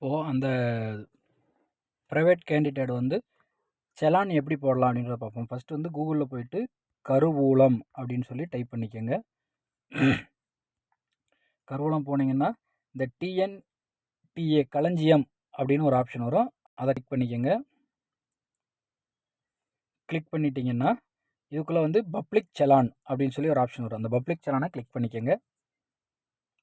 இப்போது அந்த private candidate வந்து செலான் எப்படி போடலாம் அப்படின்றத பார்ப்போம். ஃபஸ்ட்டு வந்து கூகுளில் போயிட்டு கருவூலம் அப்படின்னு சொல்லி டைப் பண்ணிக்கோங்க. கருவூலம் போனீங்கன்னா இந்த டிஎன் டிஏ களஞ்சியம் அப்படின்னு ஒரு ஆப்ஷன் வரும். அதை கிளிக் பண்ணிக்கோங்க. கிளிக் பண்ணிட்டீங்கன்னா இதுக்குள்ளே வந்து பப்ளிக் செலான் அப்படின்னு சொல்லி ஒரு ஆப்ஷன் வரும். அந்த பப்ளிக் செலானை கிளிக் பண்ணிக்கோங்க.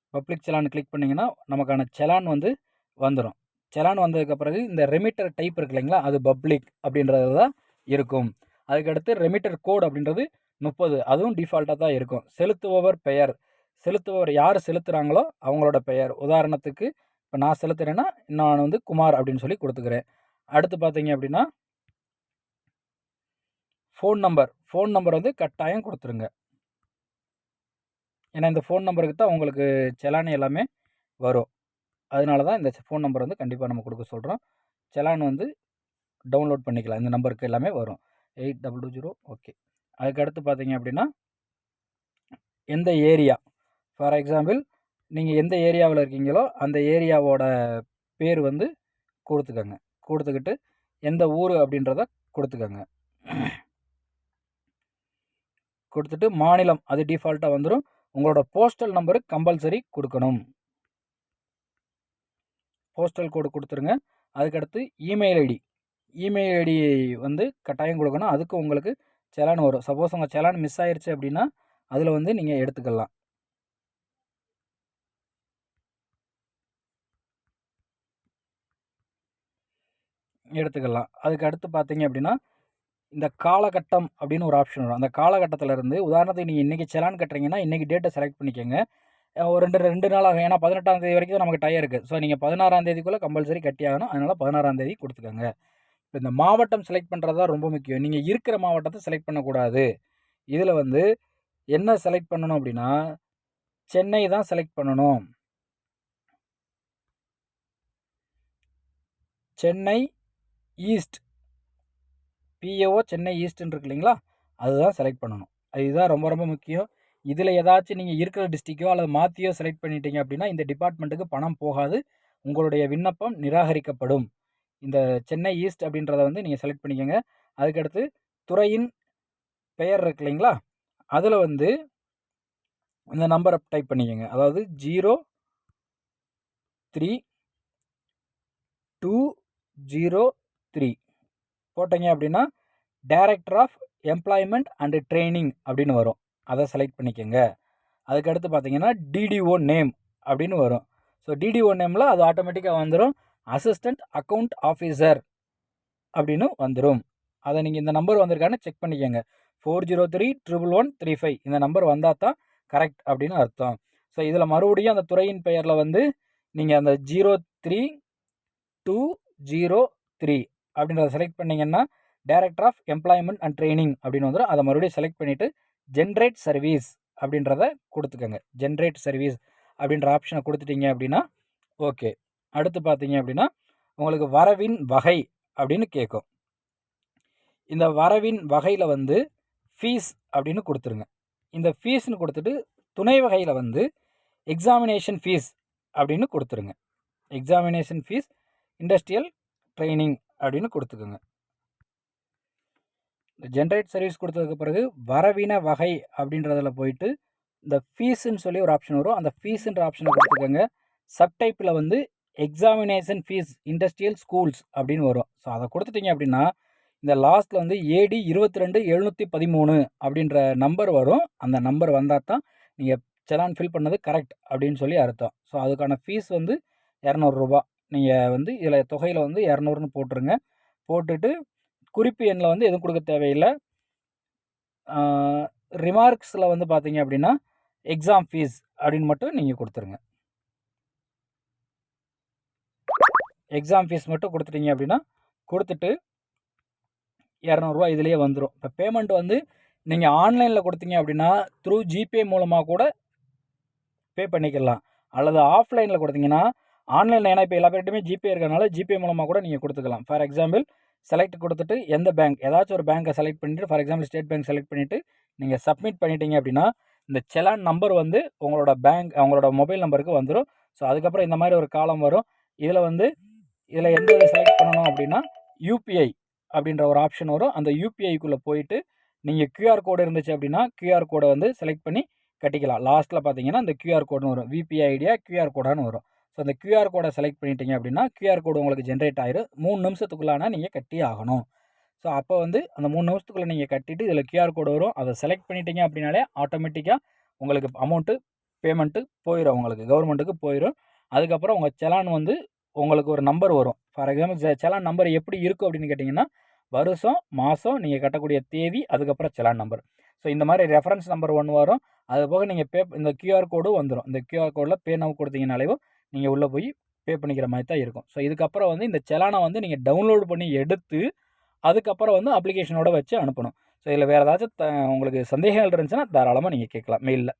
பப்ளிக் செலான் கிளிக் பண்ணிங்கன்னா நமக்கான செலான் வந்து வந்துடும் செலான் வந்ததுக்கு பிறகு இந்த ரெமிட்டர் டைப் இருக்கு இல்லைங்களா அது பப்ளிக் அப்படின்றது தான் இருக்கும். அதுக்கடுத்து ரெமிட்டர் கோட் அப்படின்றது முப்பது அதுவும் டிஃபால்ட்டாக தான் இருக்கும். செலுத்துபவர் பெயர். செலுத்துபவர் யார் செலுத்துகிறாங்களோ அவங்களோட பெயர். உதாரணத்துக்கு இப்போ நான் செலுத்துகிறேன்னா நான் வந்து குமார் அப்படின்னு சொல்லி கொடுத்துக்கிறேன். அடுத்து பார்த்தீங்க அப்படின்னா ஃபோன் நம்பர் ஃபோன் நம்பர் வந்து கட்டாயம் கொடுத்துருங்க. ஏன்னா இந்த ஃபோன் நம்பருக்கு தான் உங்களுக்கு செலானி எல்லாமே வரும். அதனால தான் இந்த ஃபோன் நம்பர் வந்து கண்டிப்பாக நம்ம கொடுக்க சொல்கிறோம் செலான் வந்து டவுன்லோட் பண்ணிக்கலாம். இந்த நம்பருக்கு எல்லாமே வரும். Eight double two zero okay. அதுக்கடுத்து பார்த்தீங்க அப்படின்னா எந்த ஏரியா? ஃபார் எக்ஸாம்பிள் நீங்கள் எந்த ஏரியாவில் இருக்கீங்களோ அந்த ஏரியாவோட பேர் வந்து கொடுத்துக்கோங்க. கொடுத்துக்கிட்டு எந்த ஊர் அப்படின்றத கொடுத்துக்கோங்க. கொடுத்துட்டு மாநிலம் அது டிஃபால்ட்டாக வந்துடும் உங்களோட போஸ்டல் நம்பரு கம்பல்சரி கொடுக்கணும். போஸ்டல் கோடு கொடுத்துருங்க. அதுக்கடுத்து இமெயில் ஐடி இமெயில் ஐடி வந்து கட்டாயம் கொடுக்கணும். அதுக்கு உங்களுக்கு செலான் வரும். சப்போஸ் உங்கள் செலான் மிஸ் ஆயிடுச்சு அப்படின்னா அதில் வந்து நீங்கள் எடுத்துக்கலாம். எடுத்துக்கலாம். அதுக்கு அடுத்து பார்த்தீங்க அப்படின்னா இந்த காலகட்டம் அப்படின்னு ஒரு ஆப்ஷன் வரும். அந்த காலகட்டத்தில் இருந்து உதாரணத்துக்கு நீங்கள் இன்றைக்கி செலான் கட்டுறீங்கன்னா இன்றைக்கி டேட்டை செலக்ட் பண்ணிக்கோங்க. ஒரு ரெண்டு ரெண்டு நாள் ஆகும். ஏன்னா பதினெட்டாம் தேதி வரைக்கும் நமக்கு டயர் இருக்குது ஸோ நீங்கள் பதினாறாம் தேதிக்குள்ளே கம்பல்சரி கட்டி ஆகணும். அதனால் பதினாறாம் தேதி கொடுத்துக்கோங்க. இப்போ இந்த மாவட்டம் செலக்ட் பண்ணுறது தான் ரொம்ப முக்கியம். நீங்கள் இருக்கிற மாவட்டத்தை செலக்ட் பண்ணக்கூடாது. இதில் வந்து என்ன செலக்ட் பண்ணணும் அப்படின்னா சென்னை தான் செலக்ட் பண்ணணும். சென்னை ஈஸ்ட் பிஏஓ சென்னை ஈஸ்ட்ன்னு இருக்கு இல்லைங்களா? அதுதான் செலக்ட் பண்ணணும். இதுதான் ரொம்ப ரொம்ப முக்கியம். இதில் ஏதாச்சும் நீங்கள் இருக்கிற டிஸ்ட்ரிக்கோ அல்லது மாற்றியோ செலக்ட் பண்ணிட்டீங்க அப்படின்னா இந்த டிபார்ட்மெண்ட்டுக்கு பணம் போகாது. உங்களுடைய விண்ணப்பம் நிராகரிக்கப்படும். இந்த சென்னை ஈஸ்ட் அப்படின்றத வந்து நீங்கள் செலக்ட் பண்ணிக்கோங்க. அதுக்கடுத்து துறையின் பெயர் இருக்கு இல்லைங்களா? அதில் வந்து இந்த நம்பரை டைப் பண்ணிக்கோங்க. அதாவது zero three two zero three போட்டிங்க அப்படின்னா director of employment and training அப்படின்னு வரும். அதை செலக்ட் பண்ணிக்கோங்க. அதுக்கடுத்து பார்த்தீங்கன்னா டிடிஓ நேம் அப்படின்னு வரும். ஸோ டிடிஓ நேமில் அது ஆட்டோமேட்டிக்காக வந்துடும் அசிஸ்டண்ட் அக்கௌண்ட் ஆஃபீஸர் அப்படின்னு வந்துடும் அதை நீங்கள் இந்த நம்பர் வந்திருக்கான்னு செக் பண்ணிக்கோங்க. Four zero three triple one three five இந்த நம்பர் வந்தால் தான் கரெக்ட் அப்படின்னு அர்த்தம். ஸோ இதில் மறுபடியும் அந்த துறையின் பெயரில் வந்து நீங்கள் அந்த zero three two zero three அப்படின்றத செலக்ட் பண்ணிங்கன்னா director of employment and training அப்படின்னு வந்துடும் அதை மறுபடியும் செலக்ட் பண்ணிவிட்டு ஜென்ரேட் சர்வீஸ் அப்படின்றத கொடுத்துக்கோங்க. ஜென்ரேட் சர்வீஸ் அப்படின்ற ஆப்ஷனை கொடுத்துட்டீங்க அப்படின்னா ஓகே அடுத்து பார்த்தீங்க அப்படின்னா உங்களுக்கு வரவின் வகை அப்படின்னு கேட்கும் இந்த வரவின் வகையில் வந்து ஃபீஸ் அப்படின்னு கொடுத்துருங்க. இந்த ஃபீஸ்னு கொடுத்துட்டு துணை வகையில் வந்து எக்ஸாமினேஷன் ஃபீஸ் அப்படின்னு கொடுத்துருங்க. எக்ஸாமினேஷன் ஃபீஸ் இண்டஸ்ட்ரியல் ட்ரைனிங் அப்படின்னு கொடுத்துக்கோங்க. இந்த ஜென்ரேட் சர்வீஸ் கொடுத்ததுக்கு பிறகு வரவின வகை அப்படின்றதில் போயிட்டு இந்த ஃபீஸுன்னு சொல்லி ஒரு ஆப்ஷன் வரும். அந்த ஃபீஸுன்ற ஆப்ஷனை கொடுத்துக்கோங்க. சப்டைப்பில் வந்து எக்ஸாமினேஷன் ஃபீஸ் இண்டஸ்ட்ரியல் ஸ்கூல்ஸ் அப்படின்னு வரும். ஸோ அதை கொடுத்துட்டிங்க அப்படின்னா இந்த லாஸ்ட்டில் வந்து ஏடி இருபத்தி ரெண்டு எழுநூற்றி பதிமூணு அப்படின்ற நம்பர் வரும். அந்த நம்பர் வந்தால் தான் நீங்கள் செலான் ஃபில் பண்ணது கரெக்ட் அப்படின்னு சொல்லி அர்த்தம். ஸோ அதுக்கான ஃபீஸ் வந்து இரநூறுபா நீங்கள் வந்து இதில் தொகையில் வந்து இரநூறுன்னு போட்டுருங்க. போட்டுட்டு குறிப்பு எண்ணில் வந்து எதுவும் கொடுக்க தேவையில்லை. ரிமார்க்ஸில் வந்து பார்த்தீங்க அப்படின்னா எக்ஸாம் ஃபீஸ் அப்படின்னு மட்டும் நீங்கள் கொடுத்துருங்க. எக்ஸாம் ஃபீஸ் மட்டும் கொடுத்துட்டீங்க அப்படின்னா கொடுத்துட்டு இரநூறுவா இதுலேயே வந்துடும் இப்போ பேமெண்ட் வந்து நீங்கள் ஆன்லைனில் கொடுத்தீங்க அப்படின்னா த்ரூ ஜிபே மூலமாக கூட பே பண்ணிக்கலாம். அல்லது ஆஃப்லைனில் கொடுத்தீங்கன்னா ஆன்லைனில் ஏன்னா இப்போ எல்லா பேர்ட்டுமே ஜிபே இருக்கிறனால ஜிபே மூலமாக கூட நீங்கள் கொடுத்துக்கலாம். ஃபார் எக்ஸாம்பிள் செலக்ட் கொடுத்துட்டு எந்த பேங்க் ஏதாச்சும் ஒரு பேங்க்கை செலக்ட் பண்ணிவிட்டு for example state bank select பண்ணிவிட்டு நீங்கள் சப்மிட் பண்ணிட்டீங்க அப்படின்னா இந்த செலான் நம்பர் வந்து உங்களோட பேங்க் அவங்களோட மொபைல் நம்பருக்கு வந்துடும் ஸோ அதுக்கப்புறம் இந்த மாதிரி ஒரு காலம் வரும். இதில் வந்து இதில் எந்த இதை செலக்ட் பண்ணணும் அப்படின்னா யூபிஐ அப்படின்ற ஒரு ஆப்ஷன் வரும். அந்த யூபிஐக்குள்ளே போயிட்டு நீங்கள் க்யூஆர் கோடு இருந்துச்சு அப்படின்னா க்யூஆர் கோடை வந்து செலக்ட் பண்ணி கட்டிக்கலாம். லாஸ்ட்டில் பார்த்தீங்கன்னா அந்த க்யூஆர் கோடுன்னு வரும். விபிஐ ஐடியா க்யூஆர் கோடான்னு வரும். ஸோ அந்த கியூஆர் கோடை செலக்ட் பண்ணிட்டீங்க அப்படின்னா கியூஆர் கோடு உங்களுக்கு ஜென்ரேட் ஆயிரும் மூணு நிமிஷத்துக்குள்ளான நீங்கள் கட்டி ஆகணும். ஸோ அப்போ வந்து அந்த மூணு நிமிஷத்துக்குள்ளே நீங்கள் கட்டிட்டு இதில் கியூஆர் கோடு வரும். அதை செலக்ட் பண்ணிட்டீங்க அப்படின்னாலே ஆட்டோமேட்டிக்காக உங்களுக்கு அமௌண்ட்டு பேமெண்ட்டு போயிடும் உங்களுக்கு கவர்மெண்ட்டுக்கு போயிடும் அதுக்கப்புறம் உங்கள் செலான் வந்து உங்களுக்கு ஒரு நம்பர் வரும். ஃபார் எக்ஸாம்பிள் செலான் நம்பர் எப்படி இருக்கும் அப்படின்னு கேட்டிங்கன்னா வருஷம் மாதம் நீங்கள் கட்டக்கூடிய தேதி அதுக்கப்புறம் செலான் நம்பர் ஸோ இந்த மாதிரி ரெஃபரன்ஸ் நம்பர் ஒன்று வரும். அது போக நீங்கள் பே இந்த கியூஆர் கோடும் வந்துடும் இந்த கியூஆர் கோடில் பே நவ் கொடுத்தீங்கனாலேயும் நீங்கள் உள்ளே போய் பே பண்ணிக்கிற மாதிரி தான் இருக்கும். ஸோ இதுக்கப்புறம் வந்து இந்த செலானை வந்து நீங்கள் டவுன்லோட் பண்ணி எடுத்து அதுக்கப்புறம் வந்து அப்ளிகேஷனோட வச்சு அனுப்பணும். ஸோ இதில் வேறு ஏதாச்சும் த உங்களுக்கு சந்தேகங்கள் இருந்துச்சுன்னா தாராளமாக நீங்கள் கேட்கலாம் மெயிலில்